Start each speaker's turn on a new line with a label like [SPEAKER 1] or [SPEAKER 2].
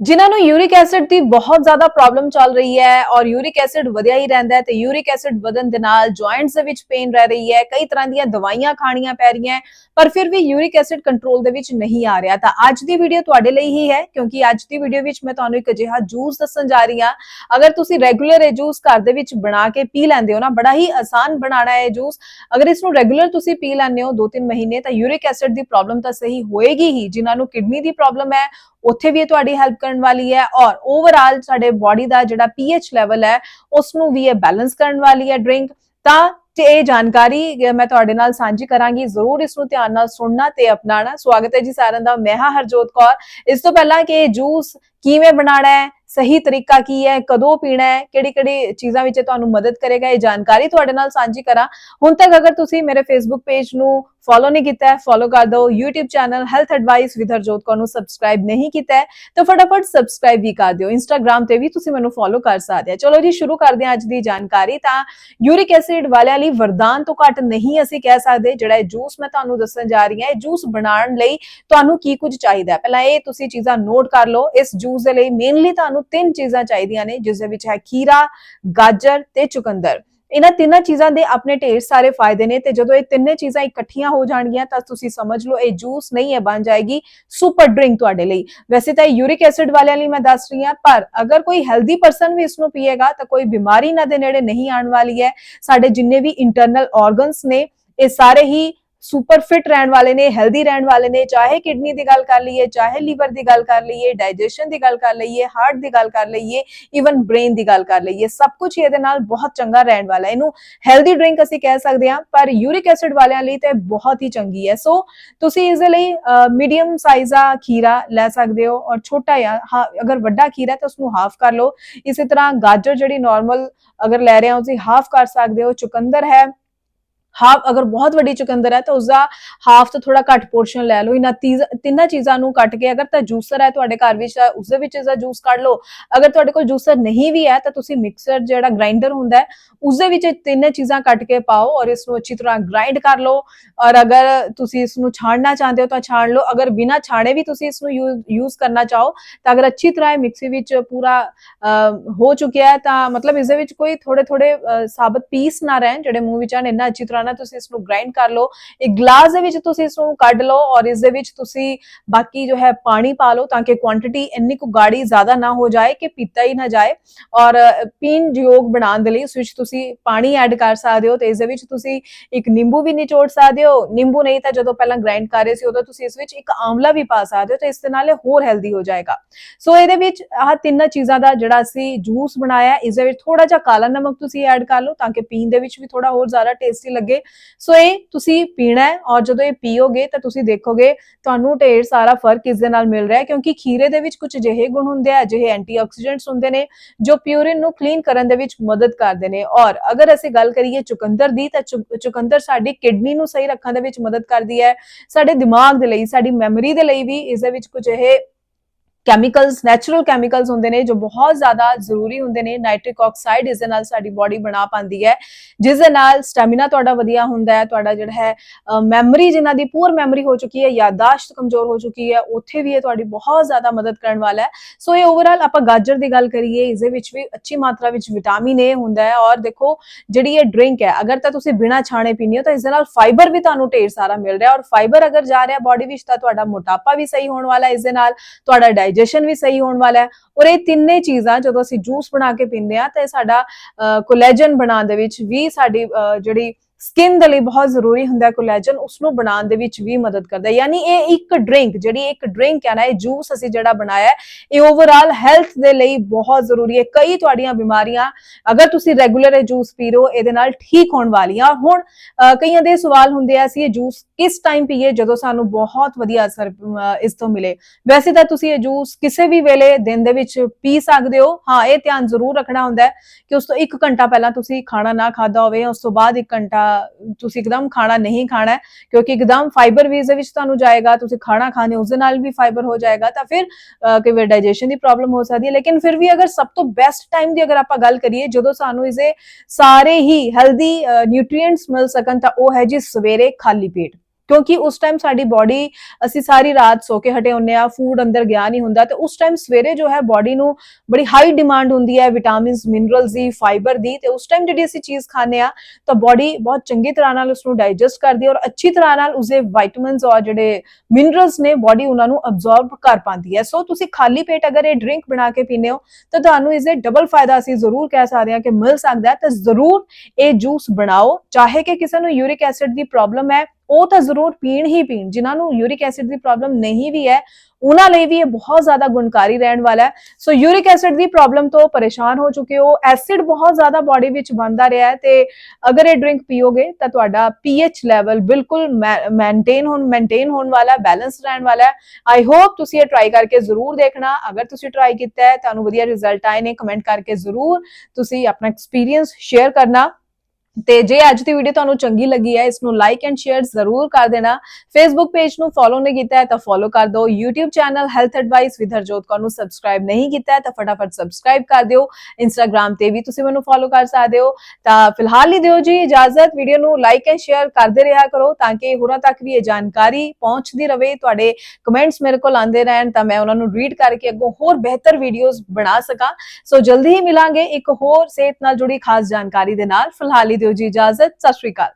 [SPEAKER 1] ਜਿਨ੍ਹਾਂ ਨੂੰ uric acid ਦੀ ਬਹੁਤ ਜ਼ਿਆਦਾ ਪ੍ਰੋਬਲਮ ਚੱਲ ਰਹੀ ਹੈ ਔਰ ਯੂਰਿਕ ਐਸਿਡ ਵਧਿਆ ਹੀ ਰਹਿੰਦਾ ਹੈ ਤੇ ਯੂਰਿਕ ਐਸਿਡ ਵਧਣ ਦੇ ਨਾਲ ਜੁਆਇੰਟਸ ਦੇ ਵਿੱਚ ਪੇਨ ਰਹਿ ਰਹੀ ਹੈ, ਕਈ ਤਰ੍ਹਾਂ ਦੀਆਂ ਦਵਾਈਆਂ ਖਾਣੀਆਂ ਪੈ ਰਹੀਆਂ ਪਰ ਫਿਰ ਵੀ ਯੂਰਿਕ ਐਸਿਡ ਕੰਟਰੋਲ ਦੇ ਵਿੱਚ ਨਹੀਂ ਆ ਰਿਹਾ। ਤਾਂ ਅੱਜ ਦੀ ਵੀਡੀਓ ਤੁਹਾਡੇ ਲਈ ਹੀ ਹੈ, ਕਿਉਂਕਿ ਅੱਜ ਦੀ ਵੀਡੀਓ ਵਿੱਚ ਮੈਂ ਤੁਹਾਨੂੰ ਇੱਕ ਅਜਿਹਾ ਜੂਸ ਦੱਸਣ ਜਾ ਰਹੀ ਹਾਂ। ਅਗਰ ਤੁਸੀਂ ਰੈਗੂਲਰ ਇਹ ਜੂਸ ਘਰ ਦੇ ਵਿੱਚ ਬਣਾ ਕੇ ਪੀ ਲੈਂਦੇ ਹੋ ਨਾ, ਬੜਾ ਹੀ ਆਸਾਨ ਬਣਾਉਣਾ ਹੈ ਇਹ ਜੂਸ ਅਗਰ ਇਸ ਨੂੰ ਰੈਗੂਲਰ ਤੁਸੀਂ ਪੀ ਲੈਂਦੇ ਹੋ 2-3 ਮਹੀਨੇ, ਤਾਂ ਯੂਰਿਕ ਐਸਿਡ ਦੀ ਪ੍ਰੋਬਲਮ ਤਾਂ ਸਹੀ ਹੋਏਗੀ ਹੀ, ਜਿਨ੍ਹਾਂ ਨੂੰ ਕਿਡਨੀ ਦੀ ਪ੍ਰੋਬਲਮ ਹੈ ਉੱਥੇ ਵੀ ਇਹ ਤੁਹਾਡੀ ਹੈਲਪ ਕਰਨ ਵਾਲੀ ਹੈ ਔਰ ਓਵਰਆਲ ਸਾਡੇ ਬਾਡੀ ਦਾ ਜਿਹੜਾ ਪੀਐਚ ਲੈਵਲ ਹੈ ਉਸ ਨੂੰ ਵੀ ਇਹ ਬੈਲੈਂਸ ਕਰਨ ਵਾਲੀ ਹੈ ਡਰਿੰਕ ਤਾਂ ਤੇ ਇਹ ਜਾਣਕਾਰੀ ਮੈਂ ਤੁਹਾਡੇ ਨਾਲ ਸਾਂਝੀ ਕਰਾਂਗੀ, ਜ਼ਰੂਰ ਇਸ ਨੂੰ ਧਿਆਨ ਨਾਲ ਸੁਣਨਾ ਤੇ ਅਪਣਾਉਣਾ। ਸਵਾਗਤ ਹੈ ਜੀ ਸਾਰਿਆਂ ਦਾ, ਮੈਂ ਹਾਂ ਹਰਜੋਤ ਕੌਰ। ਇਸ ਤੋਂ ਪਹਿਲਾਂ ਕਿ ਇਹ ਜੂਸ ਕਿਵੇਂ ਬਣਾਉਣਾ ਹੈ, ਸਹੀ ਤਰੀਕਾ ਕੀ ਹੈ, ਕਦੋਂ ਪੀਣਾ ਹੈ ਕਿਹੜੀ ਕਿਹੜੀ ਚੀਜ਼ਾਂ ਵਿੱਚ ਤੁਹਾਨੂੰ ਮਦਦ ਕਰੇਗਾ, ਇਹ ਜਾਣਕਾਰੀ ਤੁਹਾਡੇ ਨਾਲ ਸਾਂਝੀ ਕਰਾਂ। ਹੁਣ ਤੱਕ ਅਗਰ ਤੁਸੀਂ ਮੇਰੇ ਫੇਸਬੁੱਕ ਪੇਜ ਨੂੰ ਫੋਲੋ ਨਹੀਂ ਕੀਤਾ ਹੈ, ਫੋਲੋ ਕਰ ਦਿਓ। YouTube channel health advice with Harjot Kaur ਨੂੰ ਸਬਸਕ੍ਰਾਈਬ ਨਹੀਂ ਕੀਤਾ ਹੈ, ਤਾਂ ਫਟਾਫਟ ਸਬਸਕ੍ਰਾਈਬ ਵੀ ਕਰ ਦਿਓ। Instagram ਤੇ ਵੀ ਤੁਸੀਂ ਮੈਨੂੰ ਫੋਲੋ ਕਰ ਸਕਦੇ ਹੋ। ਚਲੋ ਜੀ, ਸ਼ੁਰੂ ਕਰਦੇ ਹਾਂ ਅੱਜ ਦੀ ਜਾਣਕਾਰੀ। ਤਾਂ ਯੂਰਿਕ ਐਸਿਡ ਵਾਲਿਆਂ ਲਈ ਵਰਦਾਨ ਤੋਂ ਘੱਟ ਨਹੀਂ ਅਸੀਂ ਕਹਿ ਸਕਦੇ। ਜਿਹੜਾ ਇਹ ਜੂਸ ਮੈਂ ਤੁਹਾਨੂੰ ਦੱਸਣ ਜਾ ਰਹੀ ਹਾਂ, ਇਹ ਜੂਸ ਬਣਾਉਣ ਲਈ ਤੁਹਾਨੂੰ ਕੀ ਕੁਝ ਚਾਹੀਦਾ ਪਹਿਲਾਂ ਇਹ ਤੁਸੀਂ ਚੀਜ਼ਾਂ ਨੋਟ ਕਰ ਲਓ। ਇਸ ਜੂਸ ਦੇ ਲਈ ਮੇਨਲੀ ਤੁਹਾਨੂੰ ਤਿੰਨ ਚੀਜ਼ਾਂ ਚਾਹੀਦੀਆਂ ਨੇ, ਜਿਸ ਦੇ ਵਿੱਚ ਹੈ ਖੀਰਾ, ਗਾਜਰ ਤੇ ਚੁਕੰਦਰ। ਇਹਨਾਂ ਤਿੰਨਾਂ ਚੀਜ਼ਾਂ ਦੇ ਆਪਣੇ ਢੇਰ ਸਾਰੇ ਫਾਇਦੇ ਨੇ ਤੇ ਜਦੋਂ ਇਹ ਤਿੰਨੇ ਚੀਜ਼ਾਂ ਇਕੱਠੀਆਂ ਹੋ ਜਾਣਗੀਆਂ ਤਾਂ ਤੁਸੀਂ ਸਮਝ ਲਓ ਇਹ ਜੂਸ ਨਹੀਂ ਹੈ ਬਣ ਜਾਏਗੀ ਸੁਪਰ ਡਰਿੰਕ ਤੁਹਾਡੇ ਲਈ। ਵੈਸੇ ਤਾਂ ਯੂਰਿਕ ਐਸਿਡ ਵਾਲਿਆਂ ਲਈ ਮੈਂ ਦੱਸ ਰਹੀ ਹਾਂ, ਪਰ ਅਗਰ ਕੋਈ ਹੈਲਦੀ ਪਰਸਨ ਵੀ ਇਸ ਨੂੰ ਪੀਏਗਾ ਤਾਂ ਕੋਈ ਬਿਮਾਰੀ ਨਾ ਦੇ ਨੇੜੇ ਨਹੀਂ ਆਉਣ ਵਾਲੀ ਹੈ। ਸਾਡੇ ਜਿੰਨੇ ਵੀ ਇੰਟਰਨਲ ਆਰਗਨਸ ਨੇ, ਇਹ ਸਾਰੇ ਹੀ ਸੁਪਰ ਫਿਟ ਰਹਿਣ ਵਾਲੇ ਨੇ ਹੈਲਦੀ ਰਹਿਣ ਵਾਲੇ ਨੇ, ਚਾਹੇ ਕਿਡਨੀ ਦੀ ਗੱਲ ਕਰ ਲਈਏ, ਚਾਹੇ ਲੀਵਰ ਦੀ ਗੱਲ ਕਰ ਲਈਏ ਡਾਈਜੈਸ਼ਨ ਦੀ ਗੱਲ ਕਰ ਲਈਏ ਹਾਰਟ ਦੀ ਗੱਲ ਕਰ ਲਈਏ ਇਵਨ ਬ੍ਰੇਨ ਦੀ ਗੱਲ ਕਰ ਲਈਏ, ਸਭ ਕੁਝ ਇਹਦੇ ਨਾਲ ਬਹੁਤ ਚੰਗਾ ਰਹਿਣ ਵਾਲਾ ਇਹਨੂੰ ਹੈਲਦੀ ਡਰਿੰਕ ਅਸੀਂ ਕਹਿ ਸਕਦੇ ਹਾਂ, ਪਰ ਯੂਰਿਕ ਐਸਿਡ ਵਾਲਿਆਂ ਲਈ ਤੇ ਬਹੁਤ ਹੀ ਚੰਗੀ ਹੈ। ਸੋ ਤੁਸੀਂ ਇਸ ਦੇ ਲਈ ਮੀਡੀਅਮ ਸਾਈਜ਼ ਦਾ ਖੀਰਾ ਲੈ ਸਕਦੇ ਹੋ ਔਰ ਛੋਟਾ ਜਾਂ ਅਗਰ ਵੱਡਾ ਖੀਰਾ ਤਾਂ ਉਸ ਨੂੰ ਹਾਫ ਕਰ ਲਓ। ਇਸੇ ਤਰ੍ਹਾਂ ਗਾਜਰ ਜਿਹੜੀ ਨਾਰਮਲ ਅਗਰ ਲੈ ਰਹੇ ਹੋ, ਤੁਸੀਂ ਹਾਫ ਕਰ ਸਕਦੇ ਹੋ, ਚੁਕੰਦਰ ਹੈ ਹਾਫ ਅਗਰ ਬਹੁਤ ਵੱਡੀ ਚੁਕੰਦਰ ਹੈ ਤਾਂ ਉਸਦਾ ਹਾਫ ਤੋਂ ਥੋੜਾ ਘੱਟ ਪੋਰਸ਼ਨ ਲੈ ਲਓ। ਇਹਨਾਂ ਤੀਜ਼- ਤਿੰਨਾਂ ਚੀਜ਼ਾਂ ਨੂੰ ਕੱਟ ਕੇ ਅਗਰ ਤਾਂ ਜੂਸਰ ਹੈ ਤੁਹਾਡੇ ਘਰ ਵਿੱਚ ਤਾਂ ਉਸ ਦੇ ਵਿੱਚ ਇਸਦਾ ਜੂਸ ਕੱਢ ਲਓ। ਅਗਰ ਤੁਹਾਡੇ ਕੋਲ ਜੂਸਰ ਨਹੀਂ ਵੀ ਹੈ ਤਾਂ ਤੁਸੀਂ ਮਿਕਸਰ ਜਿਹੜਾ ਗ੍ਰਾਈਂਡਰ ਹੁੰਦਾ ਹੈ ਉਸ ਦੇ ਵਿੱਚ ਇਹ ਤਿੰਨੇ ਚੀਜ਼ਾਂ ਕੱਟ ਕੇ ਪਾਓ ਔਰ ਇਸ ਨੂੰ ਅੱਛੀ ਤਰ੍ਹਾਂ ਗ੍ਰਾਈਂਡ ਕਰ ਲਓ। ਔਰ ਅਗਰ ਤੁਸੀਂ ਇਸ ਨੂੰ ਛਾਣਨਾ ਚਾਹੁੰਦੇ ਹੋ ਤਾਂ ਛਾਣ ਲਓ। ਅਗਰ ਬਿਨਾ ਛਾਣੇ ਵੀ ਤੁਸੀਂ ਇਸ ਨੂੰ ਯੂਜ਼ ਕਰਨਾ ਚਾਹੋ ਤਾਂ ਅਗਰ ਅੱਛੀ ਤਰ੍ਹਾਂ ਇਹ ਮਿਕਸੀ ਵਿੱਚ ਪੂਰਾ ਹੋ ਚੁੱਕਿਆ ਹੈ ਤਾਂ ਮਤਲਬ ਇਸ ਦੇ ਵਿੱਚ ਕੋਈ ਥੋੜੇ ਥੋੜੇ ਸਾਬਤ ਪੀਸ ਨਾ ਰਹਿਣ, ਜਿਹੜੇ ਮੂੰਹ ਵਿੱਚ ਆਣ ਇੰਨਾ ਅੱਛੀ ਤਰ੍ਹਾਂ ਨਾਲ ਤੁਸੀਂ ਇਸ ਨੂੰ ਗ੍ਰਾਈਂਡ ਕਰ ਲਓ। ਇੱਕ ਗਲਾਸ ਦੇ ਵਿੱਚ ਤੁਸੀਂ ਇਸ ਨੂੰ ਕੱਢ ਲਓ ਔਰ ਇਸ ਦੇ ਵਿੱਚ ਤੁਸੀਂ ਬਾਕੀ ਜੋ ਹੈ ਪਾਣੀ ਪਾ ਲਓ ਤਾਂ ਕਿ ਕੁਆਂਟੀਟੀ ਇੰਨੀ ਕੁ ਗਾੜੀ ਜ਼ਿਆਦਾ ਨਾ ਹੋ ਜਾਏ ਕਿ ਪੀਤਾ ਹੀ ਨਾ ਜਾਏ। ਔਰ ਪੀਣ ਯੋਗ ਬਣਾਉਣ ਦੇ ਲਈ ਇਸ ਵਿੱਚ ਤੁਸੀਂ ਪਾਣੀ ਐਡ ਕਰ ਸਕਦੇ ਹੋ ਤੇ ਇਸ ਦੇ ਵਿੱਚ ਤੁਸੀਂ ਇੱਕ ਨਿੰਬੂ ਵੀ ਨਿਚੋੜ ਸਕਦੇ ਹੋ। ਨਿੰਬੂ ਨਹੀਂ ਤਾਂ ਜਦੋਂ ਪਹਿਲਾਂ ਗ੍ਰਾਈਂਡ ਕਰ ਰਹੇ ਸੀ ਉਦੋਂ ਤੁਸੀਂ ਇਸ ਵਿੱਚ ਇੱਕ ਆਮਲਾ ਵੀ ਪਾ ਸਕਦੇ ਹੋ ਤੇ ਇਸ ਦੇ ਨਾਲ ਇਹ ਹੋਰ ਹੈਲਦੀ ਹੋ ਜਾਏਗਾ। ਸੋ ਇਹਦੇ ਵਿੱਚ ਆਹ ਤਿੰਨਾਂ ਚੀਜ਼ਾਂ ਦਾ ਜਿਹੜਾ ਅਸੀਂ ਜੂਸ ਬਣਾਇਆ ਹੈ, ਇਸ ਦੇ ਵਿੱਚ ਥੋੜਾ ਜਿਹਾ ਕਾਲਾ ਨਮਕ ਤੁਸੀਂ ਐਡ ਕਰ ਲਓ ਤਾਂ ਕਿ ਪੀਣ ਦੇ ਵਿੱਚ ਵੀ ਥੋੜਾ ਹੋਰ ਜ਼ਿਆਦਾ ਟੇਸਟੀ ਲੱਗੇ। ਸੋ ਇਹ ਤੁਸੀਂ ਪੀਣਾ ਹੈ ਔਰ ਜਦੋਂ ਇਹ ਪੀਓਗੇ ਤਾਂ ਤੁਸੀਂ ਦੇਖੋਗੇ ਤੁਹਾਨੂੰ ਢੇਰ ਸਾਰਾ ਫ਼ਰਕ ਇਸ ਦੇ ਨਾਲ ਮਿਲ ਰਿਹਾ ਹੈ ਕਿਉਂਕਿ ਖੀਰੇ ਦੇ ਵਿੱਚ ਕੁਝ ਅਜਿਹੇ ਗੁਣ ਹੁੰਦੇ ਆ, ਅਜਿਹੇ ਐਂਟੀਆਕਸੀਡੈਂਟਸ ਹੁੰਦੇ ਨੇ ਜੋ ਪਿਊਰਿਨ ਨੂੰ ਕਲੀਨ ਕਰਨ ਦੇ ਵਿੱਚ ਮਦਦ ਕਰਦੇ ਨੇ ਔਰ ਅਗਰ ਅਸੀਂ ਗੱਲ ਕਰੀਏ ਚੁਕੰਦਰ ਦੀ ਤਾਂ ਚੁ- ਚੁਕੰਦਰ ਸਾਡੀ ਕਿਡਨੀ ਨੂੰ ਸਹੀ ਰੱਖਣ ਦੇ ਵਿੱਚ ਮਦਦ ਕਰਦੀ ਹੈ, ਸਾਡੇ ਦਿਮਾਗ ਦੇ ਲਈ, ਸਾਡੀ ਮੈਮਰੀ ਦੇ ਲਈ ਵੀ ਇਸ ਦੇ ਵਿੱਚ ਕੁਝ ਇਹ ਕੈਮੀਕਲਸ ਨੈਚੁਰਲ ਕੈਮੀਕਲਸ ਹੁੰਦੇ ਨੇ ਜੋ ਬਹੁਤ ਜ਼ਿਆਦਾ ਜ਼ਰੂਰੀ ਹੁੰਦੇ ਨੇ। ਨਾਈਟ੍ਰਿਕ ਆਕਸਾਈਡ ਇਸ ਦੇ ਨਾਲ ਸਾਡੀ ਬਾਡੀ ਬਣਾ ਪਾਉਂਦੀ ਹੈ। ਜਿਸ ਦੇ ਨਾਲ ਸਟੈਮਿਨਾ ਤੁਹਾਡਾ ਵਧੀਆ ਹੁੰਦਾ ਹੈ। ਤੁਹਾਡਾ ਜਿਹੜਾ ਹੈ ਮੈਮਰੀ ਜਿਨ੍ਹਾਂ ਦੀ ਪੂਰ ਮੈਮਰੀ ਹੋ ਚੁੱਕੀ ਹੈ, ਯਾਦਾਸ਼ਤ ਕਮਜ਼ੋਰ ਹੋ ਚੁੱਕੀ ਹੈ, ਉੱਥੇ ਵੀ ਇਹ ਤੁਹਾਡੀ ਬਹੁਤ ਜ਼ਿਆਦਾ ਮਦਦ ਕਰਨ ਵਾਲਾ ਹੈ। ਸੋ ਇਹ ਓਵਰਆਲ ਆਪਾਂ ਗਾਜਰ ਦੀ ਗੱਲ ਕਰੀਏ ਇਸ ਦੇ ਵਿੱਚ ਵੀ ਅੱਛੀ ਮਾਤਰਾ ਵਿੱਚ ਵਿਟਾਮਿਨ ਏ ਹੁੰਦਾ ਹੈ ਔਰ ਦੇਖੋ ਜਿਹੜੀ ਇਹ ਡਰਿੰਕ ਹੈ, ਅਗਰ ਤਾਂ ਤੁਸੀਂ ਬਿਨਾ ਛਾਣੇ ਪੀਣੀ ਹੋ, ਤਾਂ ਇਸ ਦੇ ਨਾਲ ਫਾਈਬਰ ਵੀ ਤੁਹਾਨੂੰ ਢੇਰ ਸਾਰਾ ਮਿਲ ਰਿਹਾ ਔਰ ਫਾਈਬਰ ਅਗਰ ਜਾ ਰਿਹਾ ਬਾਡੀ ਵਿੱਚ, ਤਾਂ ਤੁਹਾਡਾ ਮੋਟਾਪਾ ਵੀ ਸਹੀ ਹੋਣ ਵਾਲਾ ਇਸ ਦੇ ਨਾਲ। ਤੁਹਾਡਾ ਡਾਈਜੈਸ਼ਨ ਵੀ ਸਹੀ ਹੋਣ ਵਾਲਾ ਹੈ ਔਰ ਇਹ ਤਿੰਨੇ ਚੀਜ਼ਾਂ ਜਦੋਂ ਅਸੀਂ ਜੂਸ ਬਣਾ ਕੇ ਪੀਂਦੇ ਆ ਤਾਂ ਇਹ ਸਾਡਾ ਕੋਲੇਜਨ ਬਣਾਉਣ ਦੇ ਵਿੱਚ ਵੀ ਸਾਡੀ ਜਿਹੜੀ ਸਕਿਨ ਦੇ ਲਈ ਬਹੁਤ ਜ਼ਰੂਰੀ ਹੁੰਦਾ ਹੈ ਕੋਲੇਜਨ ਉਸ ਨੂੰ ਬਣਾਉਣ ਦੇ ਵਿੱਚ ਵੀ ਮਦਦ ਕਰਦਾ ਹੈ। ਯਾਨੀ ਇਹ ਇੱਕ ਡਰਿੰਕ ਜਿਹੜੀ ਇੱਕ ਡਰਿੰਕ ਹੈ ਨਾ, ਇਹ ਜੂਸ ਅਸੀਂ ਜਿਹੜਾ ਬਣਾਇਆ ਇਹ ਓਵਰਆਲ ਹੈਲਥ ਦੇ ਲਈ ਬਹੁਤ ਜ਼ਰੂਰੀ ਹੈ। ਕਈ ਤੁਹਾਡੀਆਂ ਬਿਮਾਰੀਆਂ, ਅਗਰ ਤੁਸੀਂ ਰੈਗੂਲਰ ਇਹ ਜੂਸ ਪੀ ਰਹੇ ਹੋ, ਇਹਦੇ ਨਾਲ ਠੀਕ ਹੋਣ ਵਾਲੀਆਂ। ਹੁਣ ਕਈਆਂ ਦੇ ਸਵਾਲ ਹੁੰਦੇ ਆ, ਅਸੀਂ ਇਹ ਜੂਸ ਕਿਸ ਟਾਈਮ ਪੀਏ, ਜਦੋਂ ਸਾਨੂੰ ਬਹੁਤ ਵਧੀਆ ਅਸਰ ਇਸ ਤੋਂ ਮਿਲੇ। ਵੈਸੇ ਤਾਂ ਤੁਸੀਂ ਇਹ ਜੂਸ ਕਿਸੇ ਵੀ ਵੇਲੇ ਦਿਨ ਦੇ ਵਿੱਚ ਪੀ ਸਕਦੇ ਹੋ। ਹਾਂ, ਇਹ ਧਿਆਨ ਜ਼ਰੂਰ ਰੱਖਣਾ ਹੁੰਦਾ ਹੈ ਕਿ ਉਸ ਤੋਂ 1 ਘੰਟਾ ਪਹਿਲਾਂ ਤੁਸੀਂ ਖਾਣਾ ਨਾ ਖਾਦਾ ਹੋਵੇ, ਉਸ ਤੋਂ ਬਾਅਦ 1 ਘੰਟਾ ਤੁਸੀਂ ਇੱਕਦਮ ਖਾਣਾ ਨਹੀਂ ਖਾਣਾ ਕਿਉਂਕਿ ਇੱਕਦਮ ਫਾਈਬਰ ਵੀ ਇਸ ਦੇ ਵਿੱਚ ਤੁਹਾਨੂੰ ਜਾਏਗਾ ਤੁਸੀਂ ਖਾਣਾ ਖਾਣੇ ਉਸ ਦੇ ਨਾਲ ਵੀ ਫਾਈਬਰ ਹੋ ਜਾਏਗਾ ਤਾਂ ਫਿਰ ਅਹ, ਕਈ ਵਾਰ ਡਾਈਜੈਸ਼ਨ ਦੀ ਪ੍ਰੋਬਲਮ ਹੋ ਸਕਦੀ ਹੈ। ਲੇਕਿਨ ਫਿਰ ਵੀ ਅਗਰ ਸਭ ਤੋਂ ਬੈਸਟ ਟਾਈਮ ਦੀ ਅਗਰ ਆਪਾਂ ਗੱਲ ਕਰੀਏ ਜਦੋਂ ਸਾਨੂੰ ਇਸੇ ਸਾਰੇ ਹੀ ਹੈਲਦੀ ਨਿਊਟ੍ਰੀਐਂਟਸ ਮਿਲ ਸਕਣ ਤਾਂ ਉਹ ਹੈ ਜੀ ਸਵੇਰੇ ਖਾਲੀ ਪੇਟ। ਕਿਉਂਕਿ ਉਸ ਟਾਈਮ ਸਾਡੀ ਬਾਡੀ ਅਸੀਂ ਸਾਰੀ ਰਾਤ ਸੋ ਕੇ ਹਟੇ ਹੁੰਨੇ ਆ ਫੂਡ ਅੰਦਰ ਗਿਆ ਨਹੀਂ ਹੁੰਦਾ, ਤੇ ਉਸ ਟਾਈਮ ਸਵੇਰੇ ਜੋ ਹੈ ਬਾਡੀ ਨੂੰ ਬੜੀ ਹਾਈ ਡਿਮਾਂਡ ਹੁੰਦੀ ਹੈ ਵਿਟਾਮਿਨਸ ਮਿਨਰਲਸ ਦੀ ਫਾਈਬਰ ਦੀ, ਤੇ ਉਸ ਟਾਈਮ ਜਿਹੜੀ ਅਸੀਂ ਚੀਜ਼ ਖਾਂਦੇ ਆ, ਤਾਂ ਬਾਡੀ ਬਹੁਤ ਚੰਗੀ ਤਰ੍ਹਾਂ ਨਾਲ ਉਸ ਨੂੰ ਡਾਈਜੈਸਟ ਕਰਦੀ ਹੈ ਔਰ ਅੱਛੀ ਤਰ੍ਹਾਂ ਨਾਲ ਉਸਦੇ ਵਿਟਾਮਿਨਸ ਔਰ ਜਿਹੜੇ ਮਿਨਰਲਸ ਨੇ ਬਾਡੀ ਉਹਨਾਂ ਨੂੰ ਅਬਜ਼ੌਰਬ ਕਰ ਪਾਉਂਦੀ ਹੈ। ਸੋ ਤੁਸੀਂ ਖਾਲੀ ਪੇਟ ਅਗਰ ਇਹ ਡਰਿੰਕ ਬਣਾ ਕੇ ਪੀਂਦੇ ਹੋ, ਤਾਂ ਤੁਹਾਨੂੰ ਇਸ ਦੇ ਡਬਲ ਫਾਇਦਾ ਅਸੀਂ ਜ਼ਰੂਰ ਕਹਿ ਸਕਦੇ ਹਾਂ ਕਿ ਮਿਲ ਸਕਦਾ ਹੈ, ਤਾਂ ਜ਼ਰੂਰ ਇਹ ਜੂਸ ਬਣਾਓ। ਚਾਹੇ ਕਿ ਕਿਸੇ ਨੂੰ ਯੂਰਿਕ ਐਸਿਡ ਦੀ ਪ੍ਰੋਬਲਮ ਹੈ ਉਹ ਤਾਂ ਜ਼ਰੂਰ ਪੀਣ ਹੀ ਪੀਣ, ਜਿਨ੍ਹਾਂ ਨੂੰ ਯੂਰਿਕ ਐਸਿਡ ਦੀ ਪ੍ਰੋਬਲਮ ਨਹੀਂ ਵੀ ਹੈ, ਉਹਨਾਂ ਲਈ ਵੀ ਇਹ ਬਹੁਤ ਜ਼ਿਆਦਾ ਗੁਣਕਾਰੀ ਰਹਿਣ ਵਾਲਾ ਹੈ। ਸੋ ਯੂਰਿਕ ਐਸਿਡ ਦੀ ਪ੍ਰੋਬਲਮ ਤੋਂ ਪਰੇਸ਼ਾਨ ਹੋ ਚੁੱਕੇ ਹੋ ਐਸਿਡ ਬਹੁਤ ਜ਼ਿਆਦਾ ਬਾਡੀ ਵਿੱਚ ਬਣਦਾ ਰਿਹਾ ਹੈ ਤੇ ਅਗਰ ਇਹ ਡਰਿੰਕ ਪੀਓਗੇ ਤਾਂ ਤੁਹਾਡਾ ਪੀਐਚ ਲੈਵਲ ਬਿਲਕੁਲ ਮੇਨਟੇਨ ਹੋਣ ਮੇਨਟੇਨ ਹੋਣ ਵਾਲਾ ਬੈਲੈਂਸ ਰਹਿਣ ਵਾਲਾ ਹੈ। ਆਈ ਹੋਪ ਤੁਸੀਂ ਇਹ ਟਰਾਈ ਕਰਕੇ ਜ਼ਰੂਰ ਦੇਖਣਾ। ਅਗਰ ਤੁਸੀਂ ਟਰਾਈ ਕੀਤਾ ਹੈ, ਤੁਹਾਨੂੰ ਵਧੀਆ ਰਿਜ਼ਲਟ ਆਏ ਨੇ ਕਮੈਂਟ ਕਰਕੇ ਜ਼ਰੂਰ ਤੁਸੀਂ ਆਪਣਾ ਐਕਸਪੀਰੀਅੰਸ ਸ਼ੇਅਰ ਕਰਨਾ। ਤੇ ਜੇ ਅੱਜ ਦੀ ਵੀਡੀਓ ਤੁਹਾਨੂੰ ਚੰਗੀ ਲੱਗੀ ਹੈ ਇਸ ਨੂੰ ਲਾਈਕ ਐਂਡ ਸ਼ੇਅਰ ਜ਼ਰੂਰ ਕਰ ਦੇਣਾ। ਫੇਸਬੁੱਕ ਪੇਜ ਨੂੰ ਫੋਲੋ ਨਹੀਂ ਕੀਤਾ ਹੈ, ਤਾਂ ਫੋਲੋ ਕਰ ਦਿਓ। YouTube channel health advice with Harjot Kaur ਨੂੰ ਸਬਸਕ੍ਰਾਈਬ ਨਹੀਂ ਕੀਤਾ ਹੈ, ਤਾਂ ਫਟਾਫਟ ਸਬਸਕ੍ਰਾਈਬ ਕਰ ਦਿਓ। Instagram ਤੇ ਵੀ ਤੁਸੀਂ ਮੈਨੂੰ ਫੋਲੋ ਕਰ ਸਕਦੇ ਹੋ। ਤਾਂ ਫਿਲਹਾਲ ਹੀ ਦਿਓ ਜੀ ਇਜਾਜ਼ਤ। ਵੀਡੀਓ ਨੂੰ ਲਾਈਕ ਐਂਡ ਸ਼ੇਅਰ ਕਰਦੇ ਰਿਹਾ ਕਰੋ ਤਾਂ ਕਿ ਹੋਰਾਂ ਤੱਕ ਵੀ ਇਹ ਜਾਣਕਾਰੀ ਪਹੁੰਚਦੀ ਰਹੇ ਤੁਹਾਡੇ ਕਮੈਂਟਸ ਮੇਰੇ ਕੋਲ ਆਉਂਦੇ ਰਹਿਣ ਤਾਂ ਮੈਂ ਉਹਨਾਂ ਨੂੰ ਰੀਡ ਕਰਕੇ ਅੱਗੋਂ ਹੋਰ ਬਿਹਤਰ ਵੀਡੀਓਜ਼ ਬਣਾ ਸਕਾਂ। ਸੋ ਜਲਦੀ ਹੀ ਮਿਲਾਂਗੇ ਇੱਕ ਹੋਰ ਸਿਹਤ ਨਾਲ ਜੁੜੀ ਖਾਸ ਜਾਣਕਾਰੀ ਦੇ ਨਾਲ। ਫਿਲਹਾਲ ਹੀ ਦਿਓ ਜੀ ਇਜਾਜ਼ਤ। ਸਤਿ ਸ਼੍ਰੀ ਅਕਾਲ।